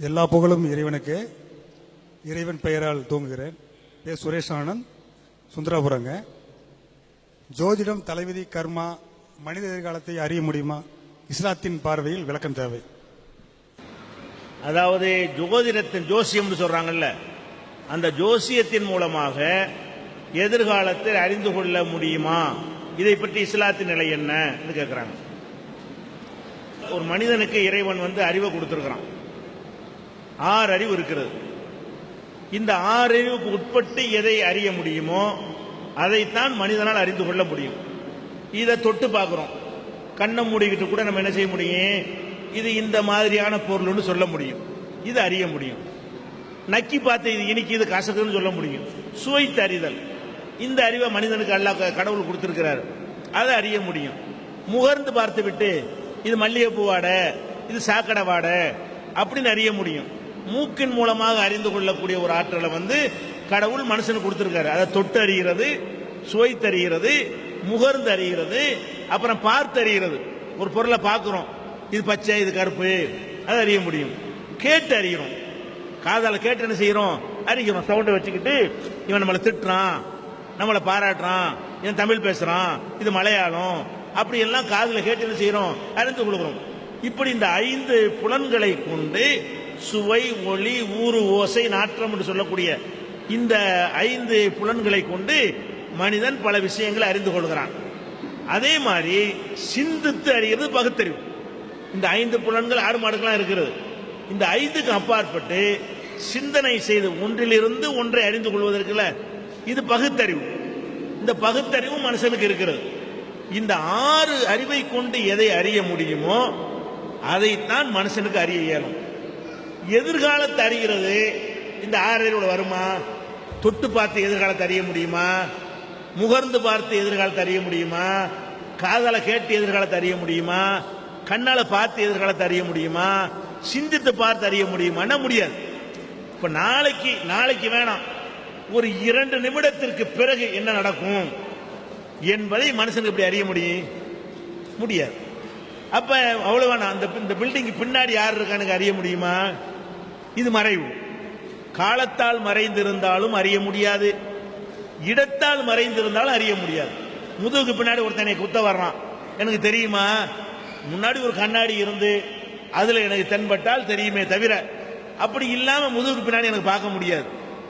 எல்லா புகழும் இறைவனுக்கு. இறைவன் பெயரால் தூங்குகிறேன். பேர் சுரேஷ் ஆனந்த் சுந்தராபுரங்க. ஜோதிடம் தலைவிதி கர்மா மனித எதிர்காலத்தை அறிய முடியுமா? இஸ்லாத்தின் பார்வையில் விளக்கம் தேவை. அதாவது ஜோதிடத்தின் ஜோசியம்னு சொல்றாங்கல்ல. அந்த ஜோசியத்தின் மூலமாக எதிர்காலத்தை அறிந்து கொள்ள முடியுமா? இதை பற்றி இஸ்லாத்தின் நிலை என்ன? கேட்கிறாங்க ஒரு மனிதனுக்கு இறைவன் வந்து அறிவை கொடுத்துருக்கிறான். ஆறு அறிவு இருக்கிறது. இந்த ஆறு அறிவுக்கு உட்பட்டு எதை அறிய முடியுமோ அதைத்தான் மனிதனால் அறிந்து கொள்ள முடியும். இதை தொட்டு பார்க்குறோம். கண்ணை மூடிக்கிட்டு கூட நம்ம என்ன செய்ய முடியும்? இது இந்த மாதிரியான பொருள்னு சொல்ல முடியும். இது அறிய முடியும். நக்கி பார்த்து இது இனிக்கு இது கசக்குன்னு சொல்ல முடியும். சுவைத்து அறிதல். இந்த அறிவை மனிதனுக்கு அல்லாஹ் க- கடவுள் கொடுத்துருக்கிறார். அதை அறிய முடியும். முகர்ந்து பார்த்து விட்டு இது மல்லிகைப்பூ வாடை இது சாக்கடை வாடை அப்படின்னு அறிய முடியும். மூக்கின் மூலமாக அறிந்து கொள்ளக்கூடிய ஒரு ஆற்றலை வந்து கடவுள் மனுஷனுக்கு கொடுத்துருக்காரு. அதை தொட்டு அறிகிறது சுவை அறிகிறது முகர்ந்து அறிகிறது அப்புறம் பார்த்து அறிகிறது. ஒரு பொருளை பார்க்குறோம். இது பச்சை இது கருப்பு அதை அறிய முடியும். கேட்டு அறிகிறோம். காதால் கேட்டு என்ன செய்கிறோம்? அறிகிறோம். சவுண்டை வச்சுக்கிட்டு இவன் நம்மளை திட்டுறான் நம்மளை பாராட்டுறான் இவன் தமிழ் பேசுகிறான் இது மலையாளம் அப்படி எல்லாம் காதில் கேட்டு என்ன செய்கிறோம்? அறிந்து கொள்கிறோம். இப்படி இந்த ஐந்து புலன்களை கொண்டு சுவை ஒளி ஊறு ஓசை நாற்றம் என்று சொல்லக்கூடிய இந்த ஐந்து புலன்களை கொண்டு மனிதன் பல விஷயங்களை அறிந்து கொள்கிறான். அதே மாதிரி சிந்தித்து அறிகிறது பகுத்தறிவு. இந்த ஐந்து புலன்கள் ஆறு மாடுகளாக இருக்கிறது. இந்த ஐந்துக்கு அப்பாற்பட்டு சிந்தனை செய்து ஒன்றிலிருந்து ஒன்றை அறிந்து கொள்வதற்குல இது பகுத்தறிவு. இந்த பகுத்தறிவு மனுஷனுக்கு இருக்கிறது. இந்த ஆறு அறிவை கொண்டு எதை அறிய முடியுமோ அதைத்தான் மனுஷனுக்கு அறிய இயலும். எதிர்காலத்தை அறிகிறது. இந்த ஆறு வருமா? தொட்டு பார்த்து எதிர்காலத்தை அறிய முடியுமா? முகர்ந்து பார்த்து எதிர்காலத்தை அறிய முடியுமா? காதலை கேட்டு எதிர்காலத்தை அறிய முடியுமா? கண்ணால பார்த்து எதிர்காலத்தை அறிய முடியுமா? சிந்தித்து பார்த்து அறிய முடியுமான்னா முடியாது. இப்ப நாளைக்கு நாளைக்கு வேணாம். ஒரு இரண்டு நிமிடத்திற்கு பிறகு என்ன நடக்கும்? என்பதை மனுஷனுக்கு இப்படி அறிய முடியும்? முடியாது. அப்ப அவ்வளவு வேணாம். அந்த இந்த பில்டிங் பின்னாடி யார் இருக்கான்னு அறிய முடியுமா? இது மறைவு. காலத்தால் மறைந்திருந்தாலும் அறிய முடியாது. இடத்தால் மறைந்திருந்தாலும் அறிய முடியாது. முதுகுக்கு பின்னாடி ஒருத்தனை குத்த வர்றான். எனக்கு தெரியுமா? முன்னாடி ஒரு கண்ணாடி இருந்து அதுல எனக்கு தென்பட்டால் தெரியுமே தவிர அப்படி இல்லாம முதுகுக்கு பின்னாடி எனக்கு பார்க்க முடியாது.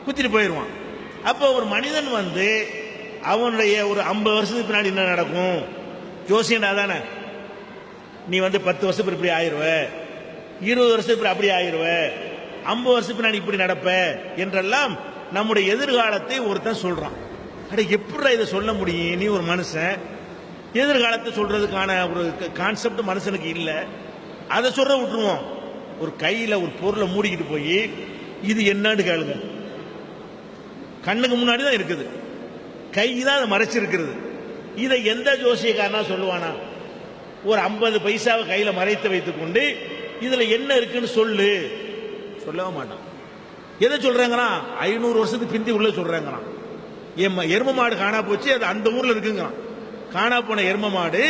குத்திட்டு போயிடுவான் அப்போ ஒரு மனிதன் வந்து அவனுடைய ஒரு ஐம்பது வருஷத்துக்கு பின்னாடி என்ன நடக்கும்? ஜோசியண்டா தானே. நீ வந்து பத்து வருஷத்துக்கு இப்படி ஆயிடுவ இருபது வருஷத்துக்கு இப்படி அப்படி ஆயிருவ. ஐம்பது வருஷத்துக்கு நான் இப்படி நடப்ப என்றெல்லாம் நம்முடைய எதிர்காலத்தை ஒருத்தன் சொல்றான். அட எப்படி இதை சொல்ல முடியும் நீ ஒரு மனுஷன் எதிர்காலத்தை சொல்றதுக்கான ஒரு கான்செப்ட் மனுஷனுக்கு இல்லை. அதை சொல்ற விட்டுருவோம். ஒரு கையில ஒரு பொருளை மூடிக்கிட்டு போய் இது என்னன்னு கேளுங்க. கண்ணுக்கு முன்னாடி தான் இருக்குது. கை தான் அதை மறைச்சிருக்கிறது. இதை எந்த ஜோசியக்காரனா சொல்லுவானா? ஒரு ஐம்பது பைசாவை கையில மறைத்து வைத்துக்கொண்டு இதில் இதுல என்ன இருக்குன்னு சொல்லு. சொல்லவே மாட்டான். எதை சொல்றாங்கன்னா ஐநூறு வருஷத்துக்கு பிந்தி உள்ள சொல்றாங்கறான் என் எரும மாடு காணா போச்சு அது அந்த ஊர்ல இருக்குங்கிறான். காணா போன எரும மாடு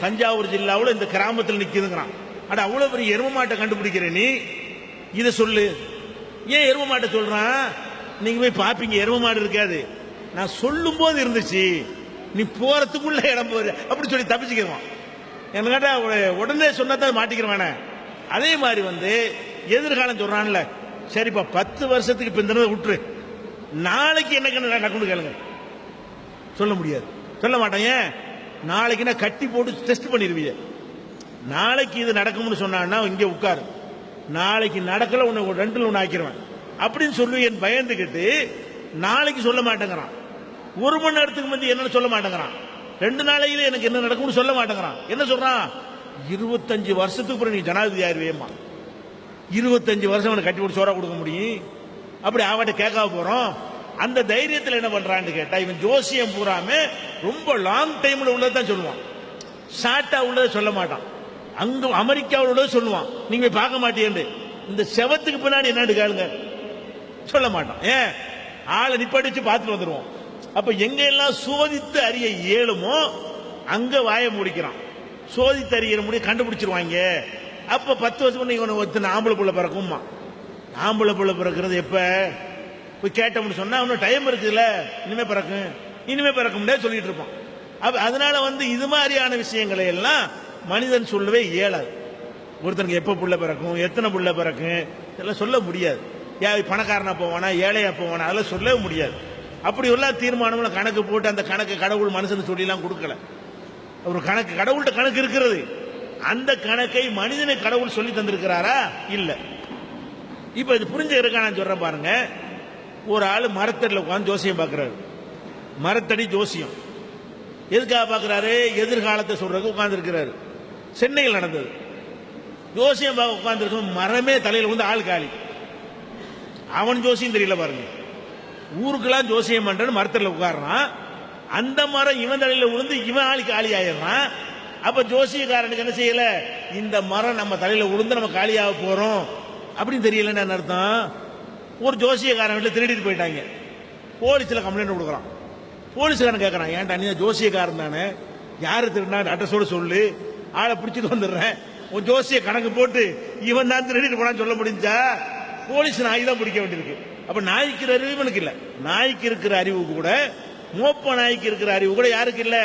தஞ்சாவூர் ஜில்லாவில் இந்த கிராமத்தில் நிக்குதுங்கிறான். அட அவ்வளவு பெரிய எரும மாட்டை கண்டுபிடிக்கிற நீ? இதை சொல்லு. ஏன் எரும மாட்டை சொல்றான்? நீங்க போய் பாப்பீங்க எரும மாடு இருக்காது. நான் சொல்லும் போது இருந்துச்சு. நீ போறதுக்குள்ள இடம் போகுது. அப்படி சொல்லி தப்பிச்சுக்கிடுவான். என்ன கேட்டா உடனே சொன்னா தான் மாட்டிக்கிறவானே அதே மாதிரி வந்து எதிர்காலம் சொல்றான்ல. சரிப்பா பத்து வருஷத்துக்கு இப்ப இந்த விட்டுரு. நாளைக்கு என்ன கண்ணு நடக்கும்னு கேளுங்க. சொல்ல முடியாது. சொல்ல மாட்டேன் ஏன்? நாளைக்கு நான் கட்டி போட்டு டெஸ்ட் பண்ணிடுவீங்க நாளைக்கு இது நடக்கும்னு சொன்னான்னா இங்கே உட்காரு. நாளைக்கு நடக்கல உன்னை ரெண்டில் ஒன்று ஆக்கிடுவேன் அப்படின்னு சொல்லுவேன் பயந்துக்கிட்டு நாளைக்கு சொல்ல மாட்டேங்கிறான். ஒரு மணி நேரத்துக்கு முந்தி என்னன்னு சொல்ல மாட்டேங்கிறான். ரெண்டு நாளையில எனக்கு என்ன நடக்கும்னு சொல்ல மாட்டேங்கிறான். என்ன சொல்றான்? இருபத்தஞ்சு வருஷத்துக்கு அப்புறம் நீ ஜனாதிபதி ஆயிருவேம்மா. இருபத்தஞ்சு வருஷம் அவனை கட்டி போட்டு சோறா கொடுக்க முடியும். அப்படி அவட்ட கேட்காம போறோம். அந்த தைரியத்தில் என்ன பண்றான்னு கேட்டா இவன் ஜோசியம் பூராமே ரொம்ப லாங் டைம்ல உள்ளதான் சொல்லுவான். ஷார்ட்டா உள்ளதை சொல்ல மாட்டான். அங்க அமெரிக்காவில் உள்ளதை சொல்லுவான். நீங்க போய் பார்க்க மாட்டேன் இந்த செவத்துக்கு பின்னாடி என்னன்னு கேளுங்க. சொல்ல மாட்டான். ஏன்? ஆளை நிப்பாட்டி பார்த்துட்டு வந்துருவோம். அப்ப எங்க எல்லாம் சோதித்து அறிய இயலுமோ அங்க வாயை முடிக்கிறான். சோதித்து அறிகிற முடிய கண்டுபிடிச்சிருவாங்க. அப்ப பத்து வருஷம் இவனை ஒருத்தன் ஆம்பளை புள்ள பிறக்கும்மா. ஆம்பளை புள்ள பிறக்கிறது எப்ப? போய் கேட்டோம்னு சொன்னா இன்னும் டைம் இருக்குல்ல இனிமே பிறக்கும் இனிமே பிறக்க முடியாது சொல்லிட்டு இருப்பான். அப்ப அதனால வந்து இது மாதிரியான விஷயங்களை எல்லாம் மனிதன் சொல்லவே இயலாது. ஒருத்தனுக்கு எப்போ புள்ள பிறக்கும் எத்தனை புள்ள பிறக்கும் இதெல்லாம் சொல்ல முடியாது. ஏ பணக்காரனா போவானா ஏழையா போவானா அதெல்லாம் சொல்லவே முடியாது. அப்படி உள்ள தீர்மானம்ல கணக்கு போட்டு அந்த கணக்கு கடவுள் மனுஷன் சொல்லிலாம் கொடுக்கல. ஒரு கணக்கு கடவுள்கிட்ட கணக்கு இருக்கிறது. அந்த கணக்கை மனிதனை கடவுள் சொல்லி தந்திருக்கிறாரா? இல்ல. இப்ப இது புரிஞ்சுக்கிறதுக்கா நான் சொல்றேன் பாருங்க. ஒரு ஆள் மரத்தடியில் உட்காந்து ஜோசியம் பார்க்குறாரு. மரத்தடி ஜோசியம். எதுக்காக பார்க்கறாரு? எதிர்காலத்தை சொல்றதுக்கு உட்காந்துருக்கிறாரு சென்னையில் நடந்தது. ஜோசியம் பார்க்க உட்கார்ந்து மரமே தலையில் வந்து ஆள் காலி. அவன் ஜோசியம் தெரியல பாருங்க. ஊருக்கெல்லாம் ஜோசியம் பண்றேன்னு மரத்தில் உட்காடுறான் அந்த மரம் இவன் தலையில் விழுந்து இவன் ஆளுக்கு காலி ஆயிடுறான். அப்ப ஜோசியக்காரனுக்கு என்ன செய்யல? இந்த மரம் நம்ம தலையில விழுந்து நம்ம காலியாக போறோம். அப்படின்னு தெரியலன்னு என்ன அர்த்தம்? ஒரு ஜோசியக்காரன் வீட்டில் திருடிட்டு போயிட்டாங்க. போலீஸில் கம்ப்ளைண்ட் கொடுக்குறான். போலீஸ்காரன் கேட்குறான் ஏன்டா நீ ஜோசியக்காரன் தானே? யார் திருடினா? அட்ரஸோடு சொல்லு. ஆளை பிடிச்சிட்டு வந்துடுறேன். உன் ஜோசிய கணக்கு போட்டு இவன் தான் திருடிட்டு போனான்னு சொல்ல முடிஞ்சா? போலீஸ் நாய் தான் பிடிக்க வேண்டியிருக்கு. அப்ப நாய்க்கு அறிவு இவனுக்கு இல்லை. நாய்க்கு இருக்கிற அறிவு கூட மோப்ப நாய்க்கு இருக்கிற அறிவு கூட யாருக்கு இல்லை?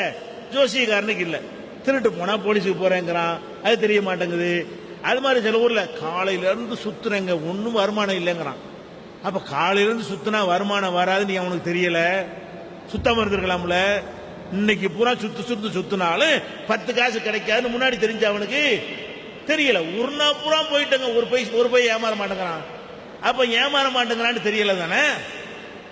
ஜோசியக்காரனுக்கு இல்லை. திருட்டு போனா போலீஸுக்கு போறேங்கிறான். அது தெரிய மாட்டேங்குது அது மாதிரி சில ஊர்ல காலையில இருந்து சுத்துறேங்க வருமானம் இல்லைங்கிறான். அப்ப காலையில இருந்து சுத்தினா வருமானம் வராதுன்னு அவனுக்கு தெரியல? சுத்தமாக இருந்திருக்கலாம்ல? இன்னைக்கு பூரா சுத்து சுத்து சுத்தினாலும் பத்து காசு கிடைக்காதுன்னு முன்னாடி தெரிஞ்ச அவனுக்கு தெரியல. ஒரு நாள் பூரா போயிட்டங்க. ஒரு பை ஒரு பை ஏமாற மாட்டேங்கிறான். அப்ப ஏமாற மாட்டேங்கிறான்னு தெரியல தானே?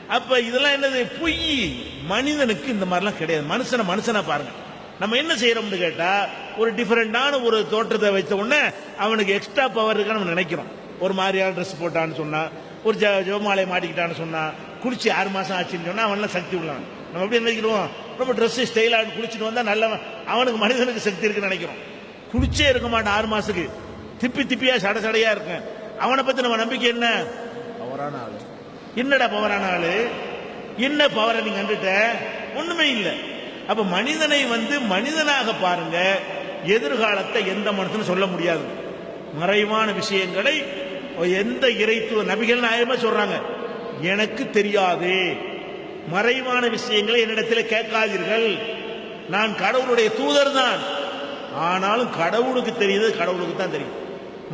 அப்ப இதெல்லாம் என்னது? பொய். மனிதனுக்கு இந்த மாதிரிலாம் கிடையாது. மனுஷனை மனுஷனை பாருங்க. நம்ம என்ன செய்யறோம்னு கேட்டா ஒரு டிஃபரெண்டான ஒரு தோற்றத்தை வைத்த உடனே அவனுக்கு எக்ஸ்ட்ரா பவர் இருக்குன்னு நம்ம நினைக்கிறோம். ஒரு மாதிரியான ட்ரெஸ் போட்டான்னு சொன்னா ஒரு ஜ ஜெபமாலை மாட்டிக்கிட்டான்னு சொன்னா குளிச்சு ஆறு மாசம் ஆச்சுன்னு சொன்னா அவன்லாம் சக்தி உள்ளவன். நம்ம எப்படி நினைக்கிறோம்? ரொம்ப ட்ரெஸ் ஸ்டைலா குளிச்சுட்டு வந்தா நல்லவன் அவனுக்கு மனிதனுக்கு சக்தி இருக்குன்னு நினைக்கிறோம். குளிச்சே இருக்க மாட்டான் ஆறு மாசத்துக்கு. திப்பி திப்பியா சட சடையா இருக்கேன் அவனை பத்தி நம்ம நம்பிக்கை என்ன? பவரான ஆளு. என்னடா பவரான ஆளு? என்ன பவரை நீங்க கண்டுட்ட? ஒண்ணுமே இல்லை. அப்ப மனிதனை வந்து மனிதனாக பாருங்க எதிர்காலத்தை எந்த மனுஷனும் சொல்ல முடியாது. மறைவான விஷயங்களை எந்த இறைத்துவ நபிகள் நாயகமா சொல்றாங்க? எனக்கு தெரியாது. மறைவான விஷயங்களை என்னிடத்தில் கேட்காதீர்கள். நான் கடவுளுடைய தூதர் தான். ஆனாலும் கடவுளுக்கு தெரியுது கடவுளுக்கு தான் தெரியும்.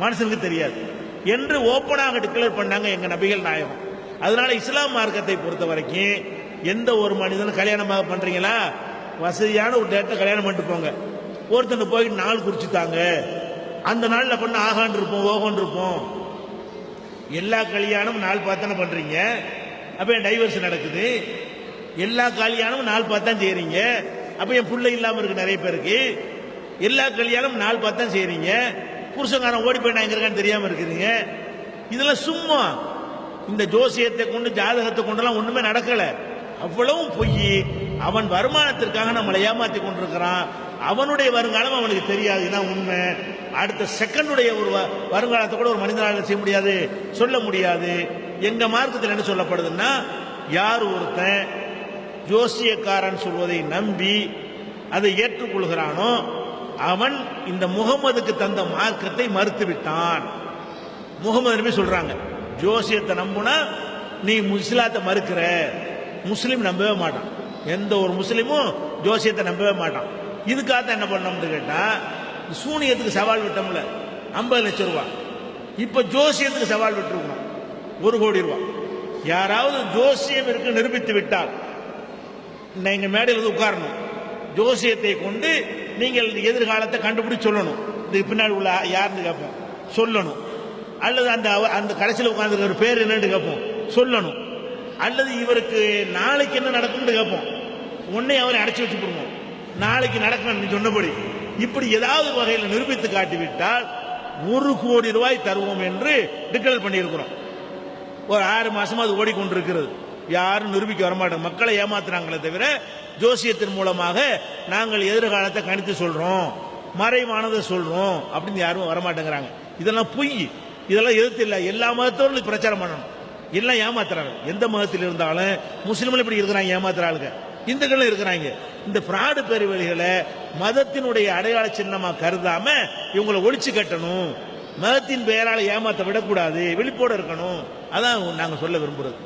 மனுஷனுக்கு தெரியாது. என்று ஓப்பனாக டிக்ளேர் பண்ணாங்க எங்க நபிகள் நாயகம் அதனால இஸ்லாம் மார்க்கத்தை பொறுத்த வரைக்கும் எந்த ஒரு மனிதனும் கல்யாணமாக பண்றீங்களா? வசதியான ஒரு டேட்டை கல்யாணம் பண்ணிட்டு போங்க. ஒருத்தனை போயிட்டு நாள் குறிச்சுட்டாங்க. அந்த நாளில் பண்ண ஆகான் இருப்போம் ஓகோன் இருப்போம். எல்லா கல்யாணமும் நாள் பார்த்தானே பண்ணுறீங்க அப்போ என் டைவர்ஸ் நடக்குது? எல்லா கல்யாணமும் நாள் பார்த்து தான் அப்போ என் பிள்ளை இல்லாமல் இருக்கு நிறைய பேருக்கு? எல்லா கல்யாணமும் நாள் பார்த்து தான் புருஷங்காரன் ஓடி போய் நான் எங்கே இருக்கான்னு தெரியாமல் இருக்குதுங்க இதெல்லாம் சும்மா. இந்த ஜோசியத்தை கொண்டு ஜாதகத்தை கொண்டெல்லாம் ஒன்றுமே நடக்கலை. அவ்வளவும் பொய். அவன் வருமானத்திற்காக நம்மளை ஏமாற்றி கொண்டிருக்கிறான். அவனுடைய வருங்காலம் அவனுக்கு தெரியாது. இதான் உண்மை. அடுத்த செகண்டுடைய ஒரு வ- வருங்காலத்தை கூட ஒரு மனிதனால் செய்ய முடியாது சொல்ல முடியாது. எங்க மார்க்கத்தில் என்ன சொல்லப்படுதுன்னா யார் ஒருத்தன் ஜோசியக்காரன் சொல்வதை நம்பி அதை ஏற்றுக்கொள்கிறானோ அவன் இந்த முகமதுக்கு தந்த மார்க்கத்தை மறுத்து விட்டான் முகமது நபி சொல்றாங்க ஜோசியத்தை நம்புனா நீ முஸ்லாத்தை மறுக்கிற. முஸ்லீம் நம்பவே மாட்டான். எந்த ஒரு முஸ்லீமும் ஜோசியத்தை நம்பவே மாட்டான். இதுக்காக தான் என்ன பண்ணோம்னு கேட்டா சூனியத்துக்கு சவால் விட்டோம்ல ஐம்பது லட்சம் ரூபா. இப்ப ஜோசியத்துக்கு சவால் விட்டுருக்கணும் ஒரு கோடி ரூபா. யாராவது ஜோசியம் இருக்கு நிரூபித்து விட்டால் நீங்க மேடையில் வந்து உட்காரணும். ஜோசியத்தை கொண்டு நீங்கள் எதிர்காலத்தை கண்டுபிடிச்சு சொல்லணும். இதுக்கு பின்னாடி உள்ள யாருன்னு கேட்போம். சொல்லணும். அல்லது அந்த அந்த கடைசியில் உட்காந்துருக்கிற பேர் என்னன்னு கேட்போம். சொல்லணும். அல்லது இவருக்கு நாளைக்கு என்ன நடக்கும்னு கேட்போம். உன்னை அவரை அடைச்சி வச்சு போடுவோம் நாளைக்கு நடக்கணும் நீ சொன்னபடி. இப்படி ஏதாவது வகையில் நிரூபித்து காட்டிவிட்டால் ஒரு கோடி ரூபாய் தருவோம் என்று டிக்ளேர் பண்ணியிருக்கிறோம். ஒரு ஆறு மாசமா அது ஓடிக்கொண்டிருக்கிறது. யாரும் நிரூபிக்க வரமாட்டோம். மக்களை ஏமாத்துறாங்களே தவிர ஜோசியத்தின் மூலமாக நாங்கள் எதிர்காலத்தை கணித்து சொல்றோம். மறைவானதை சொல்றோம். அப்படின்னு யாரும் வரமாட்டேங்கிறாங்க. இதெல்லாம் பொய். இதெல்லாம் எதிர்த்து இல்லை. எல்லா மதத்தோடும் பிரச்சாரம் பண்ணணும். எல்லாம் ஏமாத்துறாங்க. எந்த மதத்தில் இருந்தாலும் முஸ்லீம்கள் இப்படி இருக்கிறாங்க. ஏமாத்துறாளுங்க இந்துக்களும் இருக்கிறாங்க. இந்த பிராடு பெருவெளிகளை மதத்தினுடைய அடையாள சின்னமா கருதாம இவங்களை ஒழிச்சு கட்டணும். மதத்தின் பெயரால் ஏமாத்த விடக்கூடாது விழிப்போடு இருக்கணும். அதான் நாங்கள் சொல்ல விரும்புறது.